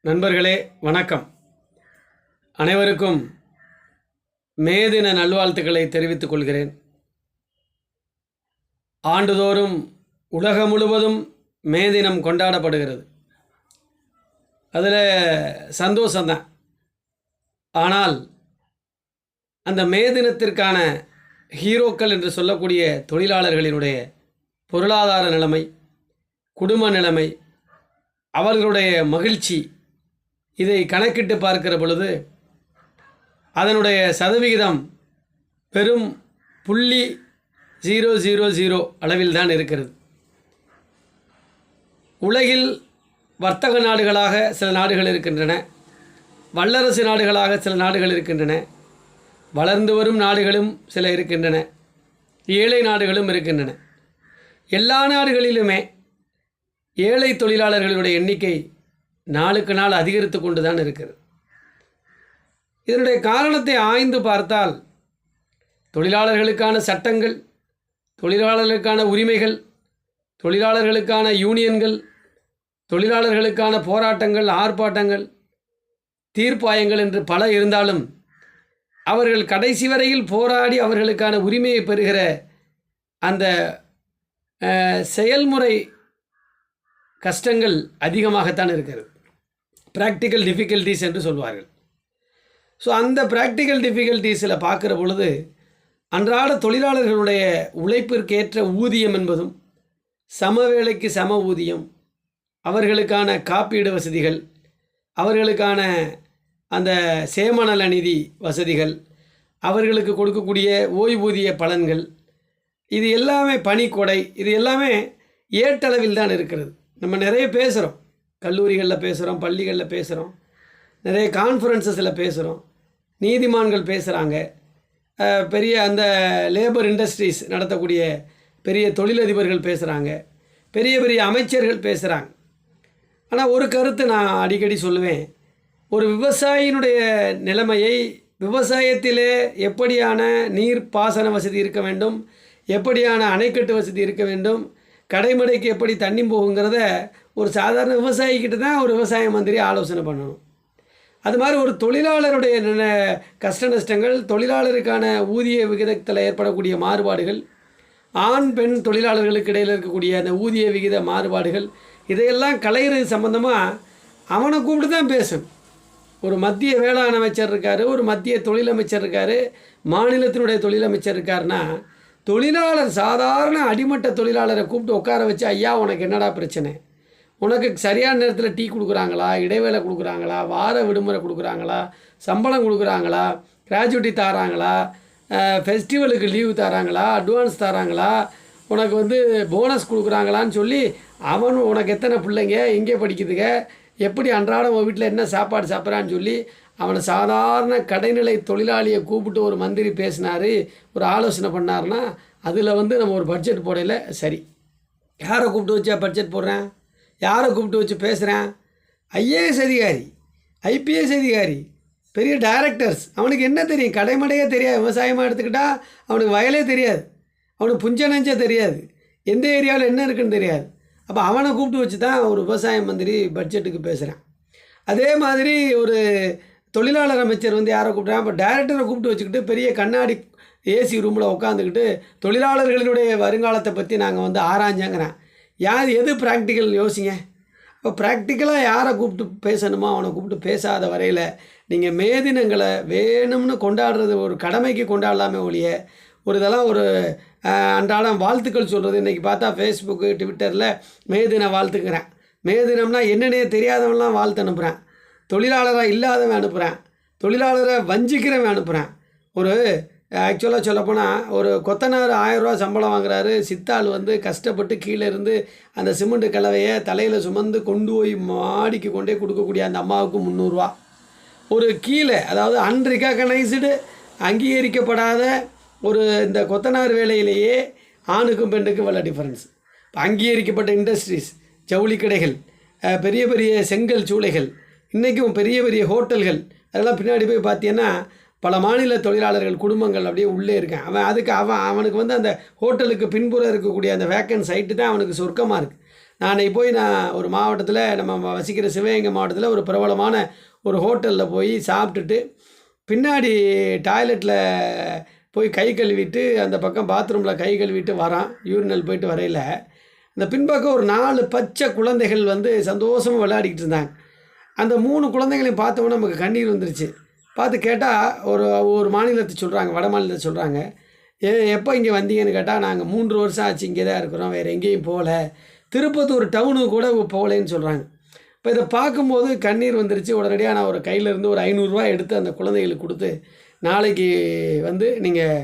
நண்பர்களே வணக்கம். அனைவருக்கும் மேதின நல்வாழ்த்துக்களை தெரிவித்துக் கொள்கிறேன். ஆண்டுதோறும் உலகம் முழுவதும் மே தினம் கொண்டாடப்படுகிறது. அதில் சந்தோஷந்தான் ஆனால் அந்த மே தினத்திற்கான ஹீரோக்கள் என்று சொல்லக்கூடிய தொழிலாளர்களினுடைய பொருளாதார நிலைமை குடும்ப நிலைமை அவர்களுடைய மகிழ்ச்சி இதை கணக்கிட்டு பார்க்கிற பொழுது அதனுடைய சதவிகிதம் பெரும் புள்ளி ஜீரோ ஜீரோ ஜீரோ அளவில் தான் இருக்கிறது. உலகில் வர்த்தக நாடுகளாக சில நாடுகள் இருக்கின்றன. வல்லரசு நாடுகளாக சில நாடுகள் இருக்கின்றன. வளர்ந்து வரும் நாடுகளும் சில இருக்கின்றன. ஏழை நாடுகளும் இருக்கின்றன. எல்லா நாடுகளிலுமே ஏழை தொழிலாளர்களுடைய எண்ணிக்கை நாளுக்கு நாள் அதிகரித்து கொண்டு தான் இருக்கிறது. இதனுடைய காரணத்தை ஆய்ந்து பார்த்தால் தொழிலாளர்களுக்கான சட்டங்கள் தொழிலாளர்களுக்கான உரிமைகள் தொழிலாளர்களுக்கான யூனியன்கள் தொழிலாளர்களுக்கான போராட்டங்கள் ஆர்ப்பாட்டங்கள் தீர்ப்பாயங்கள் என்று பல இருந்தாலும் அவர்கள் கடைசி வரையில் போராடி அவர்களுக்கான உரிமையை பெறுகிற அந்த செயல்முறை கஷ்டங்கள் அதிகமாகத்தான் இருக்கிறது. ப்ராக்டிக்கல் டிஃபிகல்ட்டிஸ் என்று சொல்வார்கள். ஸோ அந்த ப்ராக்டிக்கல் டிஃபிகல்ட்டிஸில் பார்க்குற பொழுது அன்றாட தொழிலாளர்களுடைய உழைப்பிற்கேற்ற ஊதியம் என்பதும் சமவேளைக்கு சம ஊதியம் அவர்களுக்கான காப்பீடு வசதிகள் அவர்களுக்கான அந்த சேமநல நிதி வசதிகள் அவர்களுக்கு கொடுக்கக்கூடிய ஓய்வூதிய பலன்கள் இது எல்லாமே பனிக்கொடை இது எல்லாமே ஏட்டளவில் தான் இருக்கிறது. நம்ம நிறைய பேசுகிறோம் கல்லூரிகளில் பேசுகிறோம் பள்ளிகளில் பேசுகிறோம் நிறைய கான்ஃபரன்சஸில் பேசுகிறோம் நீதிமான்கள் பேசுகிறாங்க பெரிய அந்த லேபர் இண்டஸ்ட்ரீஸ் நடத்தக்கூடிய பெரிய தொழிலதிபர்கள் பேசுகிறாங்க பெரிய பெரிய அமைச்சர்கள் பேசுகிறாங்க ஆனால் ஒரு கருத்து நான் அடிக்கடி சொல்லுவேன். ஒரு விவசாயியினுடைய நிலைமையை விவசாயத்திலே எப்படியான நீர் பாசன வசதி இருக்க வேண்டும் எப்படியான அணைக்கட்டு வசதி இருக்க வேண்டும் கடைமடைக்கு எப்படி தண்ணி போகுங்கிறத ஒரு சாதாரண விவசாயிக்கிட்ட தான் ஒரு விவசாய மந்திரி ஆலோசனை பண்ணணும். அது மாதிரி ஒரு தொழிலாளருடைய ந- கஷ்ட நஷ்டங்கள் தொழிலாளருக்கான ஊதிய விகிதத்தில் ஏற்படக்கூடிய மாறுபாடுகள் ஆண் பெண் தொழிலாளர்களுக்கு இடையில் இருக்கக்கூடிய அந்த ஊதிய விகித மாறுபாடுகள் இதையெல்லாம் கலையிறது சம்மந்தமாக அவனை கூப்பிட்டு தான் பேசும். ஒரு மத்திய வேளாண் அமைச்சர் இருக்கார் ஒரு மத்திய தொழில் அமைச்சர் இருக்கார் மாநிலத்தினுடைய தொழில் அமைச்சர் இருக்காருன்னா தொழிலாளர் சாதாரண அடிமட்ட தொழிலாளரை கூப்பிட்டு உட்கார வச்சு ஐயா உனக்கு என்னடா பிரச்சனை? உனக்கு சரியான நேரத்தில் டீ கொடுக்குறாங்களா? இடைவேளை கொடுக்குறாங்களா? வார விடுமுறை கொடுக்குறாங்களா? சம்பளம் கொடுக்குறாங்களா? கிராஜுவிட்டி தராங்களா? ஃபெஸ்டிவலுக்கு லீவு தராங்களா? அட்வான்ஸ் தராங்களா? உனக்கு வந்து போனஸ் கொடுக்குறாங்களான்னு சொல்லி அவன் உனக்கு எத்தனை பிள்ளைங்க? எங்கே படிக்குதுங்க? எப்படி அன்றாடம் உன் வீட்டில் என்ன சாப்பாடு சாப்பிட்றான்னு சொல்லி அவனை சாதாரண கடைநிலை தொழிலாளியை கூப்பிட்டு ஒரு மந்திரி பேசினார் ஒரு ஆலோசனை பண்ணாருன்னா அதில் வந்து நம்ம ஒரு பட்ஜெட் போடையில் சரி. யாரை கூப்பிட்டு வச்சா பட்ஜெட் போடுறேன்? யாரை கூப்பிட்டு வச்சு பேசுகிறேன் ஐஏஎஸ் அதிகாரி ஐபிஎஸ் அதிகாரி பெரிய டைரக்டர்ஸ் அவனுக்கு என்ன தெரியும்? கடைமடையே தெரியாது. விவசாயமாக எடுத்துக்கிட்டால் அவனுக்கு வயலே தெரியாது. அவனுக்கு புஞ்ச நஞ்சே தெரியாது. எந்த ஏரியாவில் என்ன இருக்குன்னு தெரியாது. அப்போ அவனை கூப்பிட்டு வச்சு தான் ஒரு விவசாய மந்திரி பட்ஜெட்டுக்கு பேசுகிறேன் அதே மாதிரி ஒரு தொழிலாளர் அமைச்சர் வந்து யாரை கூப்பிட்றான்? அப்போ டைரக்டரை கூப்பிட்டு வச்சுக்கிட்டு பெரிய கண்ணாடி ஏசி ரூமில் உட்காந்துக்கிட்டு தொழிலாளர்களினுடைய வருங்காலத்தை பற்றி நாங்கள் வந்து ஆராய்ஞ்சங்கிறேன். யார் எது ப்ராக்டிக்கல் யோசிங்க? இப்போ ப்ராக்டிக்கலாக யாரை கூப்பிட்டு பேசணுமோ அவனை கூப்பிட்டு பேசாத வரையில் நீங்கள் மேதினங்களை வேணும்னு கொண்டாடுறது ஒரு கடமைக்கு கொண்டாடலாமே ஒழிய ஒரு இதெல்லாம் ஒரு அன்றாடம் வாழ்த்துக்கள் சொல்கிறது இன்றைக்கி பார்த்தா ஃபேஸ்புக்கு ட்விட்டரில் மேதின வாழ்த்துக்கிறேன். மேதினம்னா என்னன்னே தெரியாதவன்லாம் வாழ்த்து அனுப்புகிறேன் தொழிலாளராக இல்லாதவன் அனுப்புகிறேன் தொழிலாளரை வஞ்சிக்கிறவன் அனுப்புகிறேன் ஒரு ஆக்சுவலாக சொல்லப்போனால் ஒரு கொத்தனார் ஆயிரரூவா சம்பளம் வாங்குறாரு. சித்தாள் வந்து கஷ்டப்பட்டு கீழே இருந்து அந்த சிமெண்ட் கலவையை தலையில் சுமந்து கொண்டு போய் மாடிக்கு கொண்டே கொடுக்கக்கூடிய அந்த அம்மாவுக்கு முந்நூறுரூவா ஒரு கீழே அதாவது அன்ரிகனைஸ்டு அங்கீகரிக்கப்படாத ஒரு இந்த கொத்தனார் வேலையிலேயே ஆணுக்கும் பெண்ணுக்கும் வல்ல டிஃப்ரென்ஸ் இப்போ அங்கீகரிக்கப்பட்ட இண்டஸ்ட்ரீஸ் ஜவுளி கடைகள் பெரிய பெரிய செங்கல் சூளைகள் இன்றைக்கும் பெரிய பெரிய ஹோட்டல்கள் அதெல்லாம் பின்னாடி போய் பார்த்தீங்கன்னா பல மாநில தொழிலாளர்கள் குடும்பங்கள் அப்படியே உள்ளே இருக்கேன். அவன் அதுக்கு அவன் அவனுக்கு வந்து அந்த ஹோட்டலுக்கு பின்புறம் இருக்கக்கூடிய அந்த வேக்கன் சைட்டு தான் அவனுக்கு சொர்க்கமாக இருக்குது நான் போய் நான் ஒரு மாவட்டத்தில் நம்ம வசிக்கிற சிவகங்கை மாவட்டத்தில் ஒரு பிரபலமான ஒரு ஹோட்டலில் போய் சாப்பிட்டுட்டு பின்னாடி டாய்லெட்டில் போய் கை கழுவிட்டு அந்த பக்கம் பாத்ரூமில் கை கழுவிட்டு வரான். யூரினல் போயிட்டு வரையில் இந்த பின்பக்கம் ஒரு நாலு பச்சை குழந்தைகள் வந்து சந்தோஷமாக விளையாடிக்கிட்டு இருந்தாங்க. அந்த மூணு குழந்தைகளையும் பார்த்தோன்னே நமக்கு கண்ணீர் வந்துருச்சு. பார்த்து கேட்டால் ஒரு ஒரு மாநிலத்தை சொல்கிறாங்க வட மாநிலத்தை சொல்கிறாங்க ஏ எப்போ இங்கே வந்தீங்கன்னு கேட்டால் நாங்கள் மூன்று வருஷம் ஆச்சு இங்கே தான் இருக்கிறோம் வேறு எங்கேயும் போகல. திருப்பத்தூர் டவுனுக்கு கூட போகலைன்னு சொல்கிறாங்க இப்போ இதை பார்க்கும்போது கண்ணீர் வந்துருச்சு. உடனடியாக நான் ஒரு கையிலேருந்து ஒரு ஐநூறுரூவா எடுத்து அந்த குழந்தைகளுக்கு கொடுத்து நாளைக்கு வந்து நீங்கள்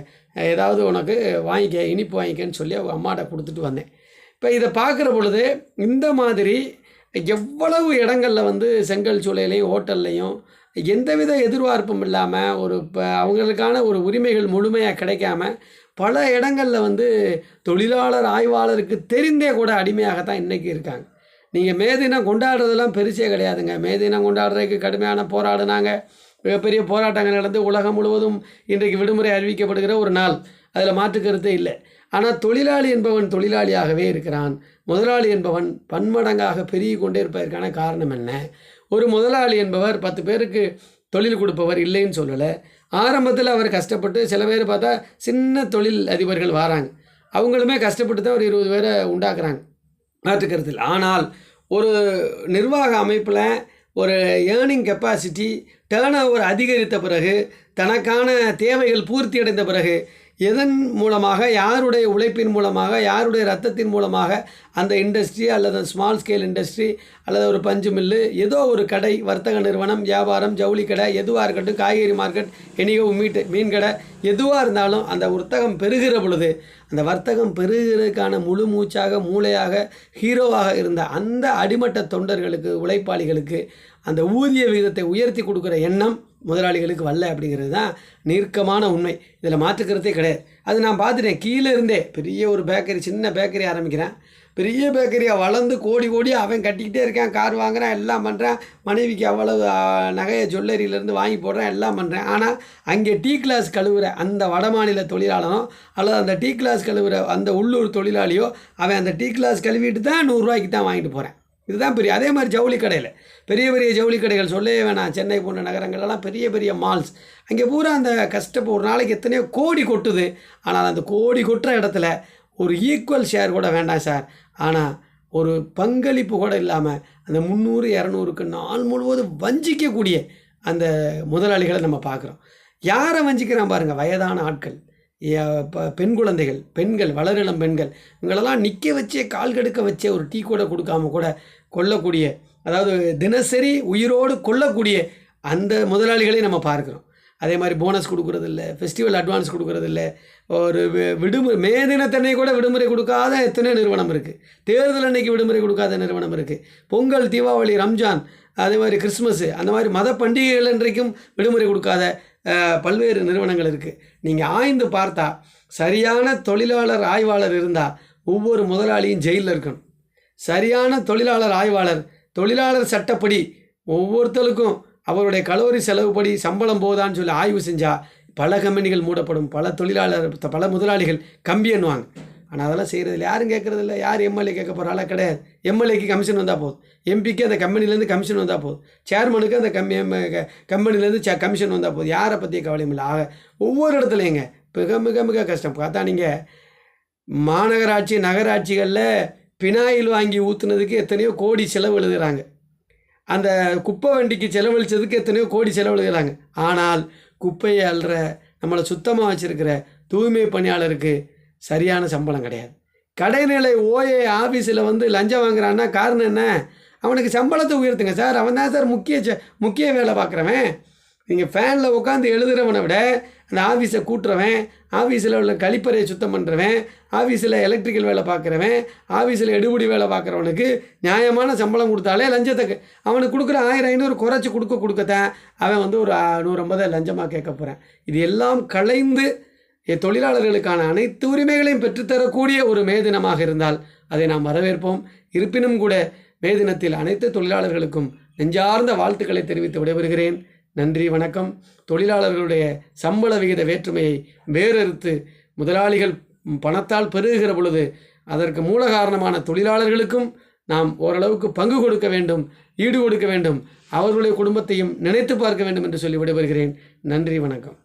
ஏதாவது உனக்கு வாங்கிக்க இனிப்பு வாங்கிக்கன்னு சொல்லி அவங்க அம்மாட்ட கொடுத்துட்டு வந்தேன். இப்போ இதை பார்க்குற பொழுது இந்த மாதிரி எவ்வளவு இடங்களில் வந்து செங்கல் சூளையிலையும் ஹோட்டல்லையும் எந்தவித எதிர்பார்ப்பும் இல்லாமல் ஒரு இப்போ அவங்களுக்கான ஒரு உரிமைகள் முழுமையாக கிடைக்காம பல இடங்களில் வந்து தொழிலாளர் ஆய்வாளருக்கு தெரிந்தே கூட அடிமையாகத்தான் இன்றைக்கி இருக்காங்க. நீங்கள் மே தினம் கொண்டாடுறதெல்லாம் பெருசே கிடையாதுங்க. மே தினம் கொண்டாடுறதுக்கு கடுமையான போராடினாங்க. மிகப்பெரிய போராட்டங்கள் நடந்து உலகம் முழுவதும் இன்றைக்கு விடுமுறை அறிவிக்கப்படுகிற ஒரு நாள். அதில் மாற்று கருத்தே இல்லை. ஆனால் தொழிலாளி என்பவன் தொழிலாளியாகவே இருக்கிறான். முதலாளி என்பவன் பன்மடங்காக பெருகி கொண்டே இருப்பதற்கான காரணம் என்ன? ஒரு முதலாளி என்பவர் பத்து பேருக்கு தொழில் கொடுப்பவர் இல்லைன்னு சொல்லலை. ஆரம்பத்தில் அவர் கஷ்டப்பட்டு சில பேர் பார்த்தா சின்ன தொழில் அதிபர்கள் வராங்க. அவங்களுமே கஷ்டப்பட்டு தான் ஒரு இருபது பேரை உண்டாக்குறாங்க. மாற்றுக்கருத்தில் ஆனால் ஒரு நிர்வாக அமைப்பில் ஒரு ஏர்னிங் கெப்பாசிட்டி டேர்ன் ஓவர் அதிகரித்த பிறகு தனக்கான தேவைகள் பூர்த்தி அடைந்த பிறகு எதன் மூலமாக யாருடைய உழைப்பின் மூலமாக யாருடைய ரத்தத்தின் மூலமாக அந்த இண்டஸ்ட்ரி அல்லது ஸ்மால் ஸ்கேல் இண்டஸ்ட்ரி அல்லது ஒரு பஞ்சு மில்லு ஏதோ ஒரு கடை வர்த்தக நிறுவனம் வியாபாரம் ஜவுளி கடை எதுவாக இருக்கட்டும் காய்கறி மார்க்கெட் எனிகோ மீட்டு மீன் கடை எதுவாக இருந்தாலும் அந்த வர்த்தகம் பெருகிற பொழுது அந்த வர்த்தகம் பெருகிறதுக்கான முழு மூச்சாக மூளையாக ஹீரோவாக இருந்த அந்த அடிமட்ட தொண்டர்களுக்கு உழைப்பாளிகளுக்கு அந்த ஊதிய விகிதத்தை உயர்த்தி கொடுக்குற எண்ணம் முதலாளிகளுக்கு வரல அப்படிங்கிறது தான் நெருக்கமான உண்மை. இதில் மாற்றுக்கிறதே கிடையாது. அது நான் பார்த்துட்டேன். கீழே இருந்தே பெரிய ஒரு பேக்கரி சின்ன பேக்கரி ஆரம்பிக்கிறேன். பெரிய பேக்கரியாக வளர்ந்து கோடி கோடி அவன் கட்டிக்கிட்டே இருக்கான். கார் வாங்குறான் எல்லாம் பண்ணுறான் மனைவிக்கு அவ்வளவு நகையை ஜுவல்லரியிலேருந்து வாங்கி போடுறேன் எல்லாம் பண்ணுறேன் ஆனால் அங்கே டீ கிளாஸ் கழுவுற அந்த வட மாநில தொழிலாளனோ அல்லது அந்த டீ கிளாஸ் கழுவுற அந்த உள்ளூர் தொழிலாளியோ அவன் அந்த டீ கிளாஸ் கழுவிட்டு தான் நூறுரூவாய்க்கு தான் வாங்கிட்டு போகிறேன் இதுதான் பெரிய அதே மாதிரி ஜவுளி கடையில். பெரிய பெரிய ஜவுளி கடைகள் சொல்லவே வேணாம். சென்னை போன்ற நகரங்கள்லாம் பெரிய பெரிய மால்ஸ் அங்கே பூரா அந்த கஷ்டப்போ ஒரு நாளைக்கு எத்தனையோ கோடி கொட்டுது. ஆனால் அந்த கோடி கொட்டுற இடத்துல ஒரு ஈக்குவல் ஷேர் கூட வேண்டாம் சார் ஆனால் ஒரு பங்களிப்பு கூட இல்லாமல் அந்த முந்நூறு இரநூறுக்கு நாள் முழுவதும் வஞ்சிக்கக்கூடிய அந்த முதலாளிகளை நம்ம பார்க்குறோம். யாரை வஞ்சிக்கிறான் பாருங்கள் வயதான ஆட்கள். பெண் குழந்தைகள் பெண்கள் வளரிளம் பெண்கள் இவங்களெல்லாம் நிற்க வச்சே கால் கெடுக்க வச்சே ஒரு டீ கூட கொடுக்காம கூட கொல்லக்கூடிய அதாவது தினசரி உயிரோடு கொல்லக்கூடிய அந்த முதலாளிகளை நம்ம பார்க்குறோம். அதே மாதிரி போனஸ் கொடுக்குறது இல்லை ஃபெஸ்டிவல் அட்வான்ஸ் கொடுக்குறதில்ல ஒரு விடுமுறை மே தினத்தன்னை கூட விடுமுறை கொடுக்காத எத்தனை நிறுவனம் இருக்குது தேர்தல் அன்னைக்கு விடுமுறை கொடுக்காத நிறுவனம் இருக்குது பொங்கல் தீபாவளி ரம்ஜான் அதே மாதிரி கிறிஸ்மஸ்ஸு அந்த மாதிரி மத பண்டிகைகள் இன்றைக்கும் விடுமுறை கொடுக்காத பல்வேறு நிறுவனங்கள் இருக்குது நீங்கள் ஆய்ந்து பார்த்தா சரியான தொழிலாளர் ஆய்வாளர் இருந்தால் ஒவ்வொரு முதலாளியும் ஜெயிலில் இருக்கணும். சரியான தொழிலாளர் ஆய்வாளர் தொழிலாளர் சட்டப்படி ஒவ்வொருத்தருக்கும் அவருடைய கலோரி செலவுப்படி சம்பளம் போதான்னு சொல்லி ஆய்வு செஞ்சால் பல கம்பெனிகள் மூடப்படும். பல தொழிலாளர் பல முதலாளிகள் கம்பி எண்ணுவாங்க. ஆனால் அதெல்லாம் செய்கிறதில்ல யாரும் கேட்குறதில்ல யார் எம்எல்ஏ கேட்க போகிறால கிடையாது. எம்எல்ஏக்கு கமிஷன் வந்தால் போதும். எம்பிக்கு அந்த கம்பெனிலேருந்து கமிஷன் வந்தால் போதும். சேர்மனுக்கு அந்த கம்மி கம்பெனிலேருந்து ச கமிஷன் வந்தால் போதும். யாரை பற்றிய கவலையும் இல்லை. ஆக ஒவ்வொரு இடத்துலையுங்க. மிக மிக மிக கஷ்டம். பார்த்தா நீங்கள் மாநகராட்சி நகராட்சிகளில் பினாயில் வாங்கி ஊற்றுனதுக்கு எத்தனையோ கோடி செலவு எழுதுகிறாங்க அந்த குப்பை வண்டிக்கு செலவழித்ததுக்கு எத்தனையோ கோடி செலவழுகிறாங்க ஆனால் குப்பையை அல்ற நம்மளை சுத்தமாக வச்சுருக்கிற தூய்மை பணியாளருக்கு சரியான சம்பளம் கிடையாது. கடைநிலை ஓஏ ஆஃபீஸில் வந்து லஞ்சம் வாங்குறான்னா காரணம் என்ன? அவனுக்கு சம்பளத்தை உயர்த்துங்க சார். அவன் தான் சார் முக்கிய முக்கிய வேலை பார்க்குறவன். நீங்கள் ஃபேனில் உட்காந்து எழுதுகிறவனை விட அந்த ஆஃபீஸை கூட்டுறவன் ஆஃபீஸில் உள்ள கழிப்பறையை சுத்தம் பண்ணுறவன் ஆஃபீஸில் எலக்ட்ரிக்கல் வேலை பார்க்குறவன் ஆஃபீஸில் எடுபடி வேலை பார்க்குறவனுக்கு நியாயமான சம்பளம் கொடுத்தாலே லஞ்சத்தை அவனுக்கு கொடுக்குற ஆயிரம் ஐநூறு குறைச்சி கொடுக்க கொடுக்கத்தான் அவன் வந்து ஒரு நூற்றம்பதை லஞ்சமாக கேட்க போகிறேன் இது எல்லாம் கலைந்து தொழிலாளர்களுக்கான அனைத்து உரிமைகளையும் பெற்றுத்தரக்கூடிய ஒரு மே தினமாக இருந்தால் அதை நாம் வரவேற்போம். இருப்பினும் கூட மே தினத்தில் அனைத்து தொழிலாளர்களுக்கும் நெஞ்சார்ந்த வாழ்த்துக்களை தெரிவித்து விடைபெறுகிறேன். நன்றி வணக்கம். தொழிலாளர்களுடைய சம்பள விகித வேற்றுமையை வேறறுத்து முதலாளிகள் பணத்தால் பெருகுகிற பொழுது அதற்கு மூல காரணமான தொழிலாளர்களுக்கும் நாம் ஓரளவுக்கு பங்கு கொடுக்க வேண்டும் ஈடு கொடுக்க வேண்டும். அவர்களுடைய குடும்பத்தையும் நினைத்து பார்க்க வேண்டும் என்று சொல்லி விடைபெறுகிறேன். நன்றி வணக்கம்.